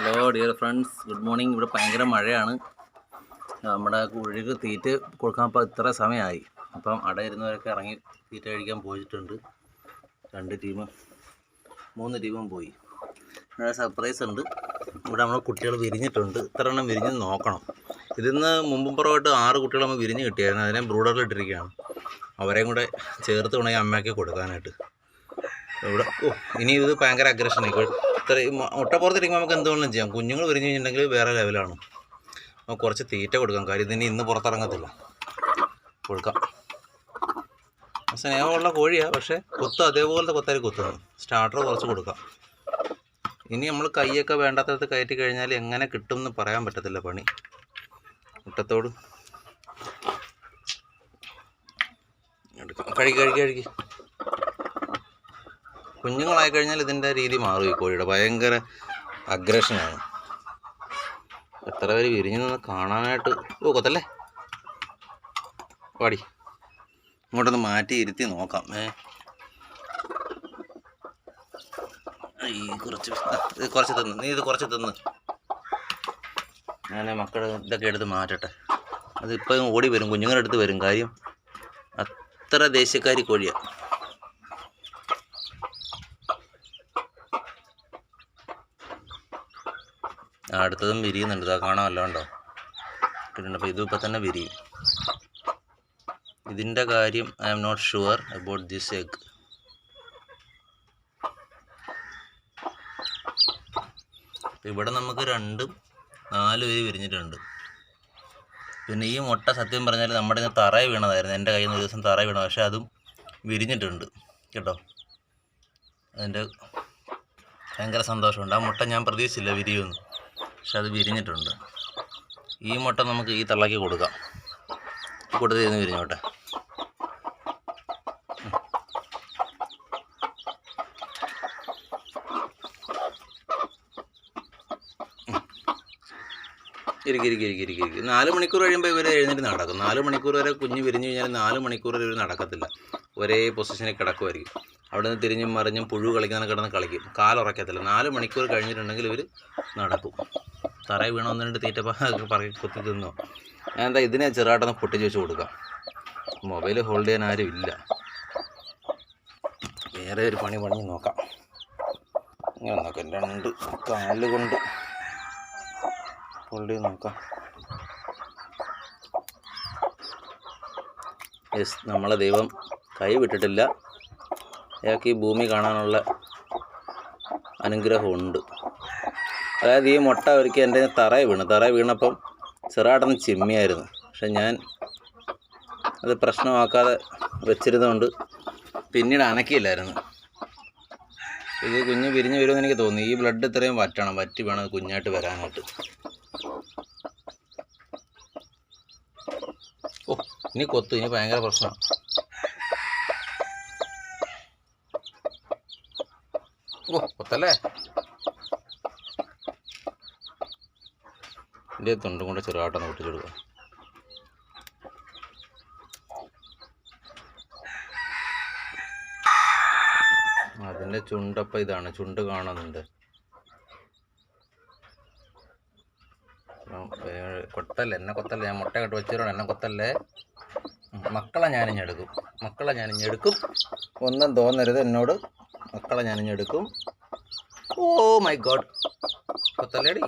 Hello dear friends good morning ഇവിടെ ഭയങ്കര മഴയാണ്. നമ്മുടെ കുഴിക്ക് തീറ്റ കൊടുക്കാൻ ഇപ്പോൾ ഇത്ര സമയമായി. അപ്പം അവിടെ ഇരുന്നവരൊക്കെ ഇറങ്ങി തീറ്റ കഴിക്കാൻ പോയിട്ടുണ്ട്. രണ്ട് ടീം മൂന്ന് ടീമും പോയി. ഇവിടെ സർപ്രൈസ് ഉണ്ട്. ഇവിടെ നമ്മുടെ കുട്ടികൾ വിരിഞ്ഞിട്ടുണ്ട്. ഇത്ര എണ്ണം വിരിഞ്ഞ് നോക്കണം. ഇതിന്ന് മുമ്പും പുറമായിട്ട് ആറ് കുട്ടികൾ നമ്മൾ വിരിഞ്ഞ് കിട്ടിയായിരുന്നു. അതിനെ ബ്രൂഡറിൽ ഇട്ടിരിക്കുകയാണ്. അവരെയും കൂടെ ചേർത്ത് വേണമെങ്കിൽ അമ്മയ്ക്ക് കൊടുക്കാനായിട്ട്. ഇവിടെ ഓ ഇനി ഇത് ഭയങ്കര അഗ്രഷനായി ഇത്രയും മുട്ട പുറത്തിരിക്കുമ്പോൾ നമുക്ക് എന്തുകൊണ്ടും ചെയ്യാം. കുഞ്ഞുങ്ങൾ വിരിഞ്ഞ് കഴിഞ്ഞിട്ടുണ്ടെങ്കിൽ വേറെ ലെവലാണ് നമുക്ക് കുറച്ച് തീറ്റ കൊടുക്കാം. കാര്യം ഇതിന് ഇന്ന് പുറത്തിറങ്ങത്തില്ല. കൊടുക്കാം. സ്നേഹമുള്ള കോഴിയാണ് പക്ഷേ കൊത്ത് അതേപോലത്തെ കൊത്താരി കൊത്തുന്നു സ്റ്റാർട്ടർ കുറച്ച് കൊടുക്കാം. ഇനി നമ്മൾ കൈയൊക്കെ വേണ്ടാത്തടത്ത് കയറ്റി കഴിഞ്ഞാൽ എങ്ങനെ കിട്ടും എന്ന് പറയാൻ പറ്റത്തില്ല പണി. മുട്ടത്തോട്. കഴുകി കഴുകി കഴുകി. കുഞ്ഞുങ്ങളായി കഴിഞ്ഞാൽ ഇതിന്റെ രീതി മാറും ഈ കോഴിയുടെ. ഭയങ്കര അഗ്രഷനാണ് എത്ര പേര് വിരിഞ്ഞു നിന്ന് കാണാനായിട്ട് ഓ പാടി ഇങ്ങോട്ടൊന്ന് മാറ്റി ഇരുത്തി നോക്കാം. ഏ. കുറച്ച് കുറച്ച് തിന്ന്. നീ ഇത് കുറച്ച് തിന്ന്. ഞാൻ മക്കൾ ഇതൊക്കെ എടുത്ത് മാറ്റട്ടെ. അതിപ്പോൾ ഓടി വരും. കുഞ്ഞുങ്ങളുടെ അടുത്ത് വരും. കാര്യം അത്ര ദേശീയക്കാരി കോഴിയാണ് അടുത്തതും വിരിയുന്നുണ്ട്. ഇതാ കാണാമല്ലോ ഉണ്ടോ കിട്ടുന്നുണ്ട് അപ്പോൾ ഇതിപ്പോൾ തന്നെ വിരിയും ഇതിന്റെ കാര്യം I'm not sure about this egg ഇവിടെ നമുക്ക് രണ്ടും നാല് പേര് വിരിഞ്ഞിട്ടുണ്ട്. പിന്നെ ഈ മുട്ട സത്യം പറഞ്ഞാൽ നമ്മുടെ ഇന്ന് തറ വീണതായിരുന്നു. എന്റെ കയ്യിൽ നിന്ന് ഒരു ദിവസം തറ വീണത്. പക്ഷേ അതും വിരിഞ്ഞിട്ടുണ്ട്. കേട്ടോ? അതിന്റെ ഭയങ്കര സന്തോഷമുണ്ട്. ആ മുട്ട ഞാൻ പ്രതീക്ഷിച്ചില്ല വിരിയുമെന്ന് പക്ഷെ അത് വിരിഞ്ഞിട്ടുണ്ട്. ഈ മുട്ട നമുക്ക് ഈ തള്ളയ്ക്ക് കൊടുക്കാം. കൊടുത്ത് ഇരുന്ന് വിരിഞ്ഞോട്ടെ. ഇരിക്കും ഇരിക്കും ഇരിക്കും ഇരിക്കും ഇരിക്കും. നാല് മണിക്കൂർ കഴിയുമ്പോൾ ഇവർ എഴുന്നേറ്റ് നടക്കും. നാല് മണിക്കൂർ വരെ കുഞ്ഞ് വിരിഞ്ഞു കഴിഞ്ഞാൽ നാല് മണിക്കൂർ വരെ ഇവർ നടക്കത്തില്ല. ഒരേ പൊസിഷനിൽ കിടക്കുമായിരിക്കും അവിടെ നിന്ന് തിരിഞ്ഞും മറിഞ്ഞും പുഴു കളിക്കുന്ന കിടന്ന് കളിക്കും. കാലുറക്കത്തില്ല നാല് മണിക്കൂർ കഴിഞ്ഞിട്ടുണ്ടെങ്കിൽ ഇവർ നടക്കും. തറയിൽ വീണ ഒന്ന് രണ്ട് തീറ്റ പ- പറക്കി കുത്തി തിന്നോ. എന്താ ഇതിനെ ചെറുതായിട്ടൊന്ന് പൊട്ടിച്ച് വെച്ച് കൊടുക്കാം. മൊബൈൽ ഹോൾഡ് ചെയ്യാൻ ആരും ഇല്ല. വേറെ ഒരു പണി പണി നോക്കാം. ഇങ്ങനെ നോക്കാം. രണ്ട് കാൽ കൊണ്ട് ഹോൾഡ് ചെയ്ത് നോക്കാം. യെസ് നമ്മളെ ദൈവം കൈ വിട്ടിട്ടില്ല. അയാൾക്ക് ഈ ഭൂമി കാണാനുള്ള അനുഗ്രഹമുണ്ട്. അതായത് ഈ മുട്ട ഒരിക്കൽ എന്റെ തറയെ വീണു. തറ വീണപ്പം ചെറുതായിട്ടൊന്ന് ചിമ്മിയായിരുന്നു. പക്ഷെ ഞാൻ അത് പ്രശ്നമാക്കാതെ വെച്ചിരുന്നതുകൊണ്ട് പിന്നീട് അനക്കിയില്ലായിരുന്നു. ഇത് കുഞ്ഞ് പിരിഞ്ഞ് വരുമെന്ന് എനിക്ക് തോന്നി. ഈ ബ്ലഡ് ഇത്രയും വറ്റണം. വറ്റി വേണം കുഞ്ഞായിട്ട് വരാനായിട്ട്. ഇനി കൊത്തു ഇനി ഭയങ്കര പ്രശ്നമാണ് കൊത്തല്ലേ? എന്റെ തൊണ്ടും കൊണ്ട് ചെറുതായിട്ടൊന്ന് പൊട്ടിച്ചെടുക്കുക അതിന്റെ ചുണ്ടപ്പം ഇതാണ് ചുണ്ട് കാണുന്നുണ്ട്. കൊട്ടല്ലേ എന്നെ കൊത്തല്ലേ? ഞാൻ മുട്ട കെട്ട് വെച്ചിട്ടുണ്ട് എന്നെ കൊത്തല്ലേ? മക്കളെ ഞാനിഞ്ഞെടുക്കും. മക്കളെ ഞാനിഞ്ഞെടുക്കും. ഒന്നും തോന്നരുത് എന്നോട്. മക്കളെ ഞാനിഞ്ഞെടുക്കും. Oh my God. കൊത്തല്ലേടി?